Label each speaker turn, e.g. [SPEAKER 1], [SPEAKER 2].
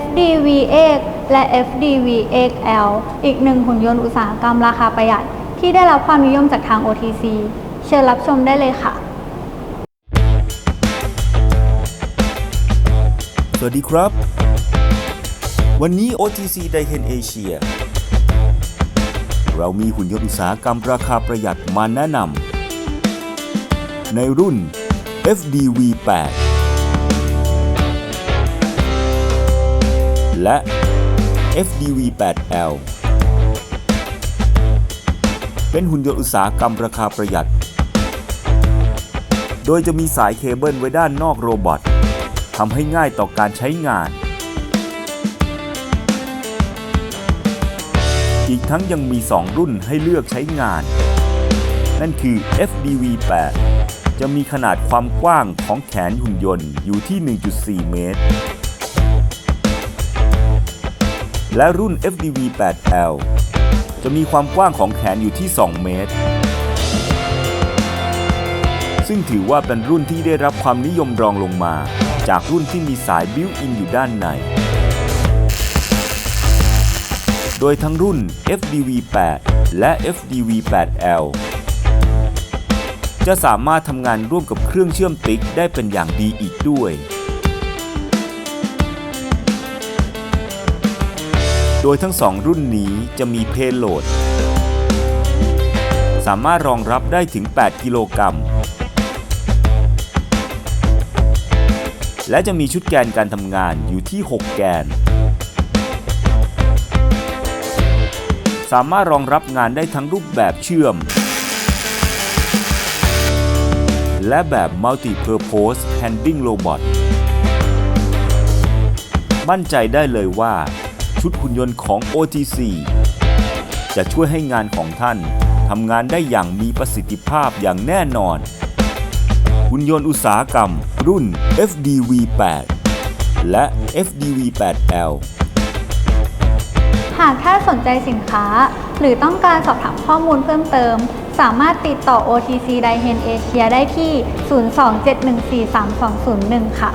[SPEAKER 1] FDV-X และ FDV-XL อีกหนึ่งหุ่นยนต์อุตสาหกรรมราคาประหยัด ที่ได้รับความนิยมจากทาง OTC เชิญรับชมได้เลยค่ะ
[SPEAKER 2] สวัสดีครับ วันนี้ OTC d i h e n Asia เรามีหุ่นยนต์อุตสาหกรรมราคาประหยัดมาแนะนำในรุ่น FDV8 และ FDV8L เป็นหุ่นยนต์อุตสาหกรรมราคาประหยัด โดยจะมีสายเคเบิลไว้ด้านนอกโรบอททำให้ง่ายต่อการใช้งาน อีกทั้งยังมี 2 รุ่นให้เลือกใช้งาน นั่นคือ FDV8 จะมีขนาดความกว้างของแขนหุ่นยนต์อยู่ที่ 1.4 เมตร และรุ่น FDV8L จะมีความกว้างของแขนอยู่ที่ 2 เมตร ซึ่งถือว่าเป็นรุ่นที่ได้รับความนิยมรองลงมา จากรุ่นที่มีสายบิวอินอยู่ด้านใน โดยทั้งรุ่น FDV8 และ FDV8L จะสามารถทำงานร่วมกับเครื่องเชื่อมติ๊กได้เป็นอย่างดีอีกด้วย ดยทั้งสองรุ่นนี้จะมีเพโหลด สามารถรองรับได้ถึง 8 กิโลกรัม และจะมีชุดแกนการทำงานอยู่ที่ 6 แกน สามารถรองรับงานได้ทั้งรูปแบบเชื่อม และแบบ Multi-Purpose Handling Robot มั่นใจได้เลยว่า ชุดหุ่นยนต์ของ OTC จะช่วยให้งานของท่านทำงานได้อย่างมีประสิทธิภาพอย่างแน่นอน หุ่นยนต์อุตสาหกรรม รุ่น FDV8 และ FDV8L
[SPEAKER 1] หากท่านสนใจสินค้า หรือต้องการสอบถามข้อมูลเพิ่มเติม สามารถติดต่อ OTC d i h e n Asia ได้ที่ 027143201 ค่ะ